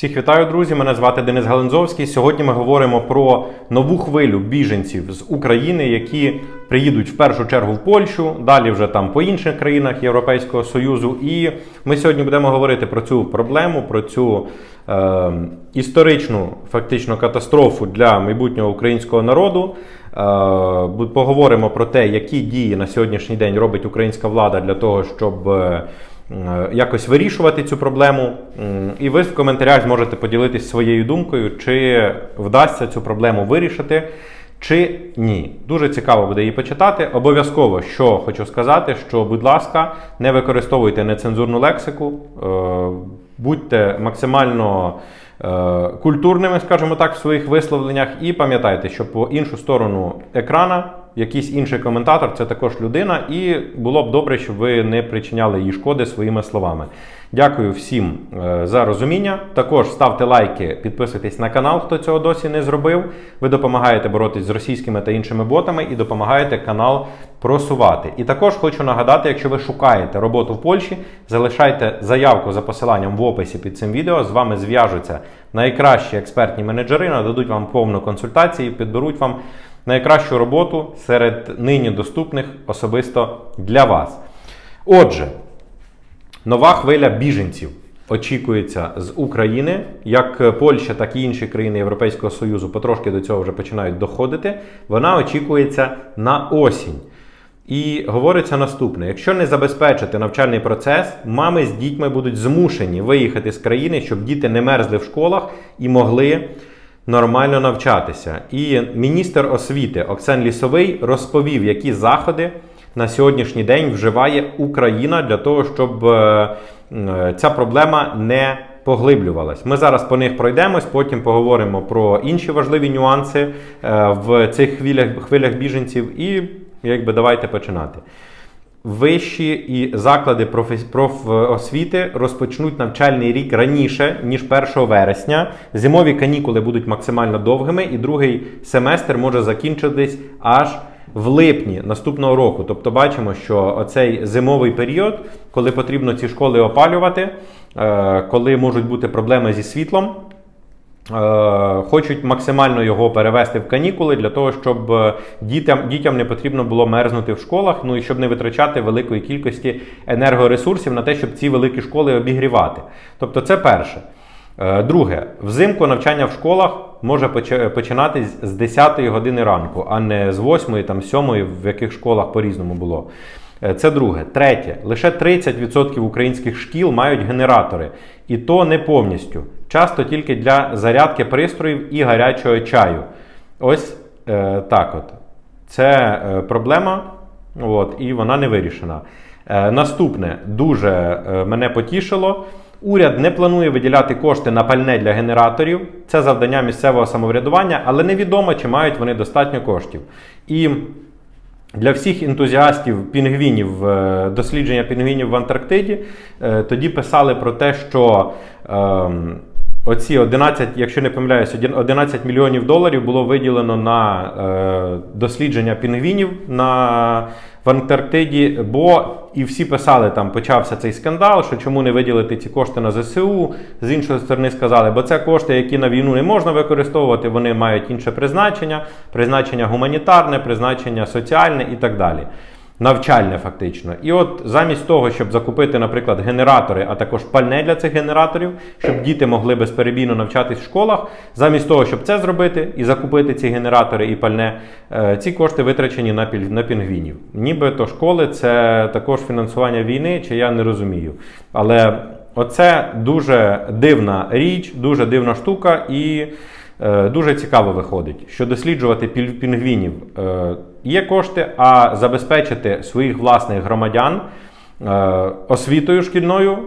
Всіх вітаю, друзі! Мене звати Денис Галензовський. Сьогодні ми говоримо про нову хвилю біженців з України, які приїдуть в першу чергу в Польщу, далі вже там по інших країнах Європейського Союзу. І ми сьогодні будемо говорити про цю проблему, про цю е, історичну фактично катастрофу для майбутнього українського народу. Е, поговоримо про те, які дії на сьогоднішній день робить українська влада для того, щоб. Е, якось вирішувати цю проблему. І ви в коментарях зможете поділитися своєю думкою, чи вдасться цю проблему вирішити, чи ні. Дуже цікаво буде її почитати. Обов'язково, що хочу сказати, що, будь ласка, не використовуйте нецензурну лексику, е, будьте максимально. е, Культурними, скажімо так, в своїх висловленнях, і пам'ятайте, що по іншу сторону екрана якийсь інший коментатор це також людина, і було б добре, щоб ви не причиняли їй шкоди своїми словами. Дякую всім е, за розуміння. Також ставте лайки, підписуйтесь на канал, хто цього досі не зробив. Ви допомагаєте боротись з російськими та іншими ботами і допомагаєте канал просувати. І також хочу нагадати, якщо ви шукаєте роботу в Польщі, залишайте заявку за посиланням в описі під цим відео. З вами зв'яжуться найкращі експертні менеджери, нададуть вам повну консультацію, підберуть вам найкращу роботу серед нині доступних особисто для вас. Отже, нова хвиля біженців очікується з України. Як Польща, так і інші країни Європейського Союзу потрошки до цього вже починають доходити. Вона очікується на осінь. І говориться наступне: якщо не забезпечити навчальний процес, мами з дітьми будуть змушені виїхати з країни, щоб діти не мерзли в школах і могли нормально навчатися. І міністр освіти Оксен Лісовий розповів, які заходи на сьогоднішній день вживає Україна для того, щоб е, е, ця проблема не поглиблювалась. Ми зараз по них пройдемось, потім поговоримо про інші важливі нюанси е, в цих хвилях, хвилях біженців. І якби давайте починати. Вищі і заклади профосвіти розпочнуть навчальний рік раніше, ніж 1 вересня. Зимові канікули будуть максимально довгими, і другий семестр може закінчитись аж в липні наступного року. Тобто бачимо, що оцей зимовий період, коли потрібно ці школи опалювати, е, коли можуть бути проблеми зі світлом. Е, Хочуть максимально його перевести в канікули для того, щоб е, дітям, дітям не потрібно було мерзнути в школах, ну і щоб не витрачати великої кількості енергоресурсів на те, щоб ці великі школи обігрівати. Тобто, це перше. Е, Друге, взимку навчання в школах може починатись з 10 години ранку, а не з 8, там 7, в яких школах по-різному було. Е, Це друге. Третє. Лише 30% українських шкіл мають генератори, і то не повністю. Часто тільки для зарядки пристроїв і гарячого чаю. Ось е, так от. Це е, проблема, от, і вона не вирішена. Е, наступне дуже е, мене потішило. Уряд не планує виділяти кошти на пальне для генераторів. Це завдання місцевого самоврядування, але невідомо, чи мають вони достатньо коштів. І для всіх ентузіастів пінгвінів, е, дослідження пінгвінів в Антарктиді, е, тоді писали про те, що ем, оці 11, якщо не помиляюсь, 11 мільйонів доларів було виділено на е, дослідження пінгвінів на, в Антарктиді, бо і всі писали, там почався цей скандал, що чому не виділити ці кошти на ЗСУ. З іншої сторони сказали, бо це кошти, які на війну не можна використовувати, вони мають інше призначення, призначення гуманітарне, призначення соціальне і так далі. Навчальне фактично. І от замість того, щоб закупити, наприклад, генератори, а також пальне для цих генераторів, щоб діти могли безперебійно навчатись в школах, замість того, щоб це зробити і закупити ці генератори і пальне, е, ці кошти витрачені на, на пінгвінів. Нібито школи це також фінансування війни, чи я не розумію. Але оце дуже дивна річ, дуже дивна штука і. Е, Дуже цікаво виходить, що досліджувати пінгвінів е, є кошти, а забезпечити своїх власних громадян е, освітою шкільною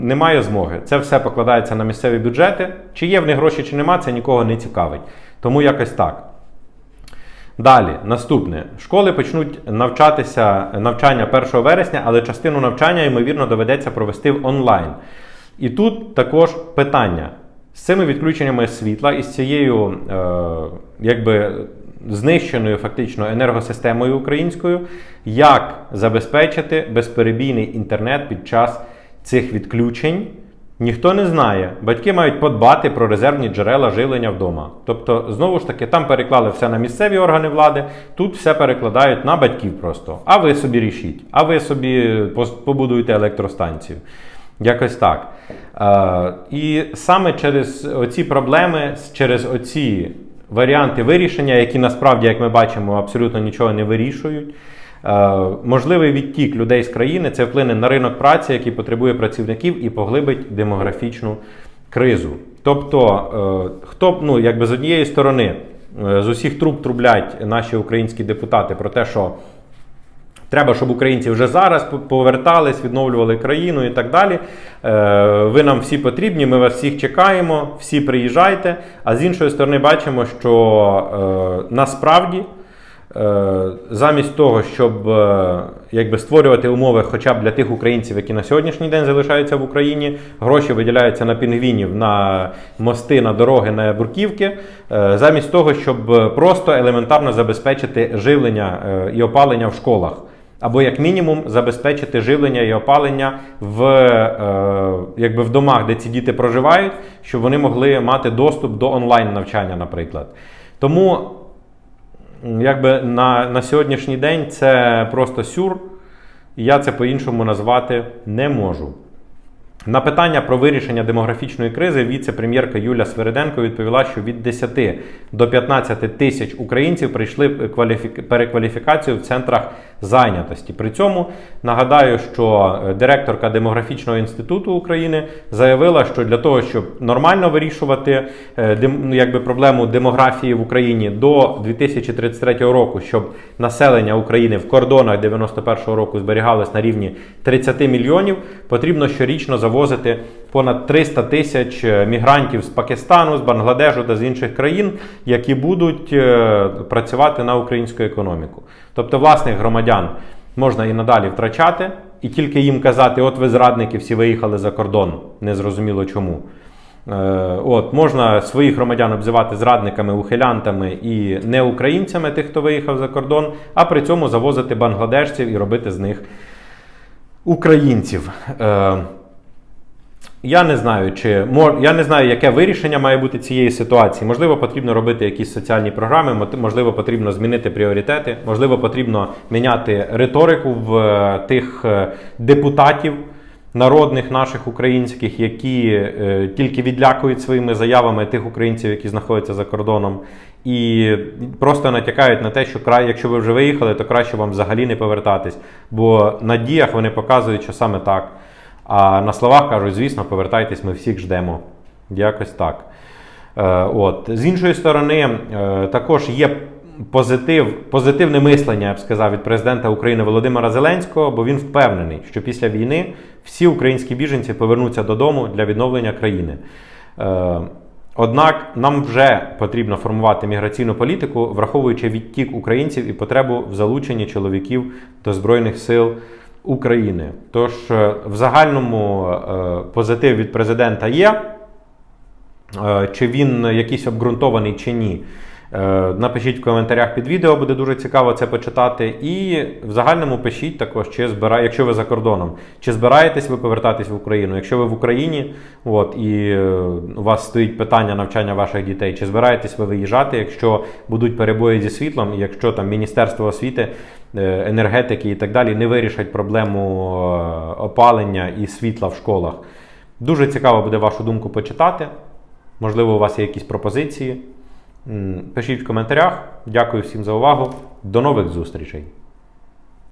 немає змоги. Це все покладається на місцеві бюджети. Чи є в них гроші, чи нема, це нікого не цікавить. Тому якось так. Далі, наступне. Школи почнуть навчатися навчання 1 вересня, але частину навчання, ймовірно, доведеться провести в онлайн. І тут також питання. З цими відключеннями світла і з цією е, якби знищеною фактично енергосистемою українською, як забезпечити безперебійний інтернет під час цих відключень Ніхто не знає. Батьки мають подбати про резервні джерела живлення вдома. Тобто, знову ж таки, там переклали все на місцеві органи влади, тут все перекладають на батьків просто. А ви собі рішіть, а ви собі побудуєте електростанцію. Якось так. Е, і саме через оці проблеми, через оці варіанти вирішення, які насправді, як ми бачимо, абсолютно нічого не вирішують. Е, Можливий відтік людей з країни це вплине на ринок праці, який потребує працівників, і поглибить демографічну кризу. Тобто, е, хто ну, якби з однієї сторони, е, з усіх труб трублять наші українські депутати про те, що Треба, щоб українці вже зараз по- повертались, відновлювали країну і так далі. Е, Ви нам всі потрібні, ми вас всіх чекаємо, всі приїжджайте. А з іншої сторони, бачимо, що е, насправді. Е, Замість того, щоб якби створювати умови хоча б для тих українців, які на сьогоднішній день залишаються в Україні, гроші виділяються на пінгвінів, на мости, на дороги, на бурківки, замість того, щоб просто елементарно забезпечити живлення і опалення в школах. Або як мінімум забезпечити живлення і опалення в, е, якби в домах, де ці діти проживають, щоб вони могли мати доступ до онлайн навчання, наприклад. Тому Якби на, на сьогоднішній день це просто сюр, і я це по-іншому назвати не можу. На питання про вирішення демографічної кризи віце-прем'єрка Юля Свериденко відповіла, що від 10 до 15 тисяч українців прийшли перекваліфікацію в центрах зайнятості. При цьому нагадаю, що е, директорка демографічного інституту України заявила, що для того, щоб нормально вирішувати е, ну, якби проблему демографії в Україні до 2033 року, щоб населення України в кордонах 91-го року зберігалось на рівні 30 мільйонів, потрібно щорічно завозити понад 300 тисяч е, мігрантів з Пакистану, з Бангладежу та з інших країн, які будуть працювати на українську економіку. Тобто, власних громадян можна і надалі втрачати, і тільки їм казати, от ви зрадники всі виїхали за кордон, незрозуміло чому. Е, От, можна своїх громадян обзивати зрадниками, ухилянтами і неукраїнцями, тих, хто виїхав за кордон, а при цьому завозити бангладешців і робити з них українців. Я не знаю, чи я не знаю, яке вирішення має бути цієї ситуації. Можливо, потрібно робити якісь соціальні програми, можливо, потрібно змінити пріоритети, можливо, потрібно міняти риторику в е, тих е, депутатів народних наших українських, які е, тільки відлякують своїми заявами тих українців, які знаходяться за кордоном, і просто натякають на те, що край, якщо ви вже виїхали, то краще вам взагалі не повертатись. Бо на діях вони показують, що саме так. А на словах кажуть, звісно, повертайтесь, ми всіх ждемо. Якось так. Е, от. З іншої сторони, е, також є позитив, позитивне мислення, я б сказав, від президента України Володимира Зеленського, бо він впевнений, що після війни всі українські біженці повернуться додому для відновлення країни. Е, Однак нам вже потрібно формувати міграційну політику, враховуючи відтік українців і потребу в залученні чоловіків до Збройних сил України. Тож е, в загальному е, позитив від президента є. Е, Чи він якийсь обґрунтований чи ні. Е, Напишіть в коментарях під відео, буде дуже цікаво це почитати. І в загальному пишіть також, чи збира... якщо ви за кордоном, чи збираєтесь ви повертатись в Україну. Якщо ви в Україні, от і е, у вас стоїть питання навчання ваших дітей, чи збираєтесь ви виїжджати, якщо будуть перебої зі світлом, якщо там Міністерство освіти, е, енергетики і так далі не вирішать проблему опалення і світла в школах. Дуже цікаво буде вашу думку почитати. Можливо, у вас є якісь пропозиції. Пишіть в коментарях. Дякую всім за увагу. До нових зустрічей!